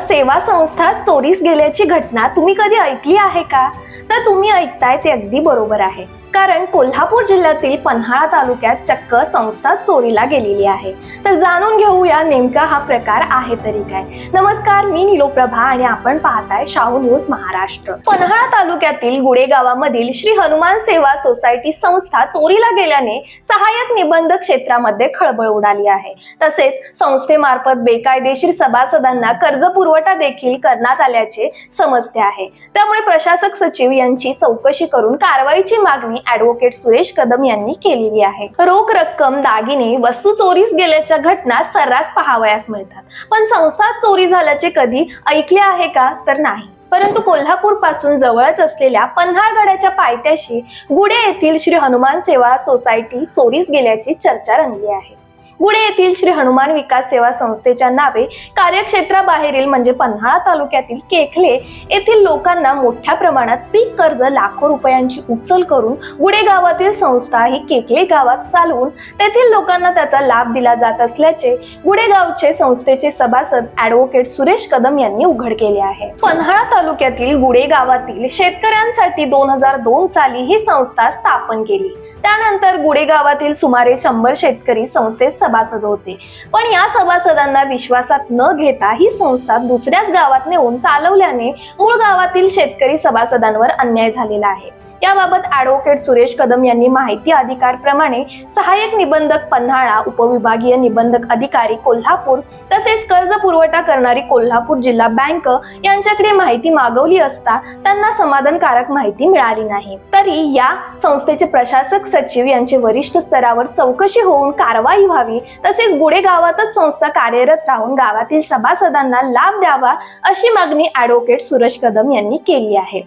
सेवा संस्था चोरीस गेल्याची घटना तुम्ही कधी ऐकली आहे का? तर तुम्ही ऐकताय ते अगदी बरोबर आहे. कारण कोल्हापूर जिल्ह्यातील पन्हाळा तालुक्यात चक्क संस्था चोरीला गेलेली आहे. तर जाणून घेऊया नेमका हा प्रकार आहे तरी काय. नमस्कार मी निलोप्रभा आणि आपण पाहताय शाहू न्यूज महाराष्ट्र. पन्हाळा तालुक्यातील गुडे गावामधील श्री हनुमान सेवा सोसायटी संस्था चोरीला गेल्याने सहाय्यक निबंधक क्षेत्रामध्ये खळबळ उडाली आहे. तसेच संस्थेमार्फत बेकायदेशीर सभासदांना कर्ज पुरवठा देखील करण्यात आल्याचे समजते आहे. त्यामुळे प्रशासक सचिव यांची चौकशी करून कारवाईची मागणी ऍडव्होकेट सुरेश कदम यांनी केलेली आहे. रोख रक्कम दागिने वस्तू चोरीस गेल्याच्या घटना सर्रास पाहावयास मिळतात. पण संस्था चोरी झाल्याचे कधी ऐकले आहे का? तर नाही. परंतु कोल्हापूरपासून जवळच असलेल्या पन्हाळगडाच्या पायथ्याशी गुडे येथील श्री हनुमान सेवा सोसायटी चोरीस गेल्याची चर्चा रंगली आहे. गुडे येथील श्री हनुमान विकास सेवा संस्थेच्या नावे कार्यक्षेत्राबाहेरील म्हणजे पन्हाळा तालुक्यातील केखले येथील लोकांना मोठ्या प्रमाणात पीक कर्ज लाखो रुपयांची उचल करून गुढे गावातील संस्था ही केकले गावात चालवून तेथील लोकांना त्याचा लाभ दिला जात असल्याचे गुडेगावचे संस्थेचे सभासद ऍडव्होकेट सुरेश कदम यांनी उघड केले आहे. पन्हाळा तालुक्यातील गुडे गावातील शेतकऱ्यांसाठी दोन हजार दोन साली ही संस्था स्थापन केली. त्यानंतर गुडे गावातील सुमारे शंभर शेतकरी संस्थेत सभासद होते. पण या सभासदांना विश्वासात न घेता ही संस्था दुसऱ्याच गावात नेऊन चालवल्याने मूळ गावातील शेतकरी सभासदांवर अन्याय झालेला आहे. याबाबत ऍडव्होकेट सुरेश कदम यांनी माहिती अधिकार प्रमाणे सहाय्यक निबंधक पन्हाळा उपविभागीय निबंधक अधिकारी कोल्हापूर तसेच कर्ज पुरवठा करणारी कोल्हापूर जिल्हा बँक यांच्याकडे माहिती मागवली असता त्यांना समाधानकारक माहिती मिळाली नाही. तरी या संस्थेचे प्रशासक सचिव यांची वरिष्ठ स्तरावर चौकशी होऊन कारवाई व्हावी तसेच गुडे गावातच संस्था कार्यरत राहून गावातील सभासदांना लाभ द्यावा अशी मागणी ऍडव्होकेट सुरेश कदम यांनी केली आहे.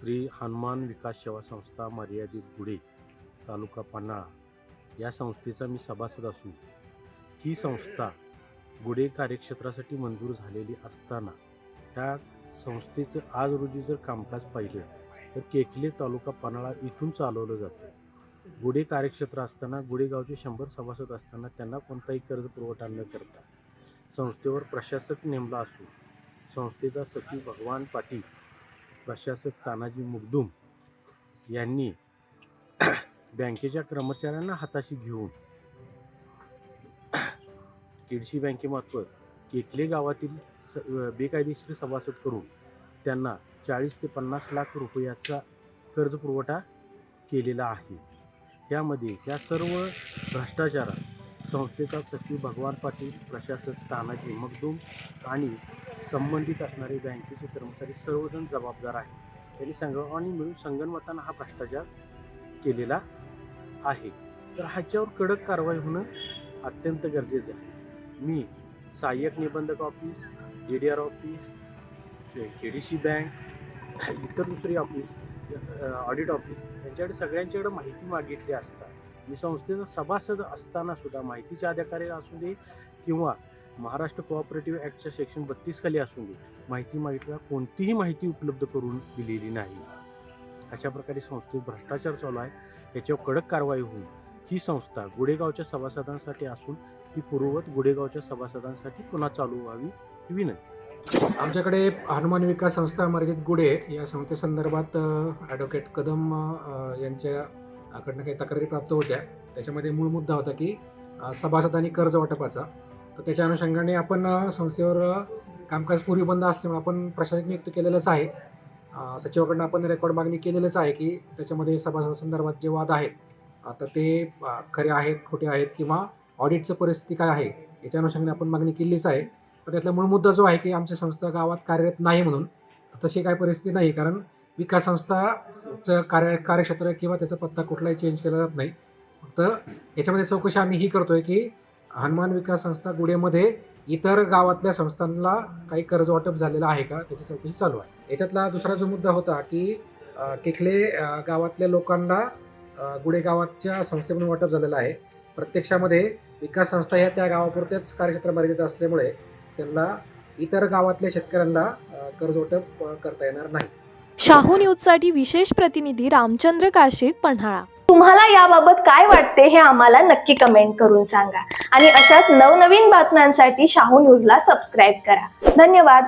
श्री हनुमान विकास सेवा संस्था मर्यादित गुडे तालुका पन्हाळा या संस्थेचा मी सभासद असून ही संस्था गुडे कार्यक्षेत्रासाठी मंजूर झालेली असताना ह्या संस्थेचं आज रोजी जर कामकाज पाहिलं तर केकले तालुका पन्हाळा इथून चालवलं जातं. गुढी कार्यक्षेत्र असताना गुढेगावचे शंभर सभासद असताना त्यांना कोणताही कर्ज पुरवठा न करता संस्थेवर प्रशासक नेमला असून संस्थेचा सचिव भगवान पाटील प्रशासक तानाजी मुगदुम यांनी बँकेच्या कर्मचाऱ्यांना हाताशी घेऊन केडशी बँकेमार्फत केकले गावातील स बेकायदेशीर सभासद करून त्यांना चाळीस ते पन्नास लाख रुपयाचा कर्ज पुरवठा केलेला आहे. यामध्ये या सर्व भ्रष्टाचारात संस्थेचा सचिव भगवान पाटील प्रशासक तानाजी मगदूम आणि संबंधित असणारे बँकेचे कर्मचारी सर्वजण जबाबदार आहेत. त्यांनी संघटनांनी मिळून संगणमतानं हा भ्रष्टाचार केलेला आहे. तर ह्याच्यावर कडक कारवाई होणं अत्यंत गरजेचं आहे. मी सहाय्यक निबंधक office D D R office K D C bank इतर दुसरी ऑफिस ऑडिट ऑफिस यांच्याकडे सगळ्यांच्याकडे माहिती मागितली असता मी संस्थेचा सभासद असताना सुद्धा माहितीचे अधिकारी असू दे किंवा महाराष्ट्र कोऑपरेटिव्ह ॲक्टच्या सेक्शन बत्तीस खाली असून दे माहिती मागितल्या कोणतीही माहिती उपलब्ध करून दिलेली नाही. अशा प्रकारे संस्थेत भ्रष्टाचार चालू आहे. याच्यावर कडक कारवाई होऊन ही संस्था गुडेगावच्या सभासदांसाठी असून ती पूर्ववत गुडेगावच्या सभासदांसाठी पुन्हा चालू व्हावी ही विनंती. आमच्याकडे हनुमान विकास संस्था मर्यादित गुडे या संस्थेसंदर्भात ॲडव्होकेट कदम यांच्याकडनं काही तक्रारी प्राप्त होत्या. त्याच्यामध्ये मूळ मुद्दा होता की सभासद आणि कर्ज वाटपाचा तर त्याच्या अनुषंगाने आपण संस्थेवर कामकाज पूर्वी बंद असल्यामुळे आपण प्रशासक नियुक्त केलेलंच आहे. सचिवाकडनं आपण रेकॉर्ड मागणी केलेलंच आहे की त्याच्यामध्ये सभासदासंदर्भात जे वाद आहेत तर ते खरे आहेत खोटे आहेत किंवा ऑडिटचं परिस्थिती काय आहे याच्या अनुषंगाने आपण मागणी केलीच आहे. पण त्यातला मूळ मुद्दा जो आहे की आमची संस्था गावात कार्यरत नाही म्हणून तशी काय परिस्थिती नाही कारण विकास संस्थाचं कार्य कार्यक्षेत्र किंवा त्याचा पत्ता कुठलाही चेंज केला जात नाही. फक्त याच्यामध्ये चौकशी आम्ही ही करतोय की हनुमान विकास संस्था गुडेमध्ये इतर गावातल्या संस्थांना काही कर्ज वाटप झालेलं आहे का त्याची चौकशी चालू आहे. याच्यातला दुसरा जो मुद्दा होता की अ, गावातल्या लोकांना अ, गुडे गावाच्या वाटप झालेलं आहे. प्रत्यक्षामध्ये विकास संस्था ह्या त्या गावापुरत्याच कार्यक्षेत्र मर्यादित असल्यामुळे त्यांना इतर गावातल्या शेतकऱ्यांना अ, कर्ज वाटप अ, करता येणार नाही. शाहू न्यूजसाठी विशेष प्रतिनिधी रामचंद्र काशीद पन्हाळा. तुम्हाला याबाबत काय वाटते हे आम्हाला नक्की कमेंट करून सांगा. आणि अशाच नवनवीन बातम्यांसाठी शाहू न्यूजला सबस्क्राईब करा. धन्यवाद.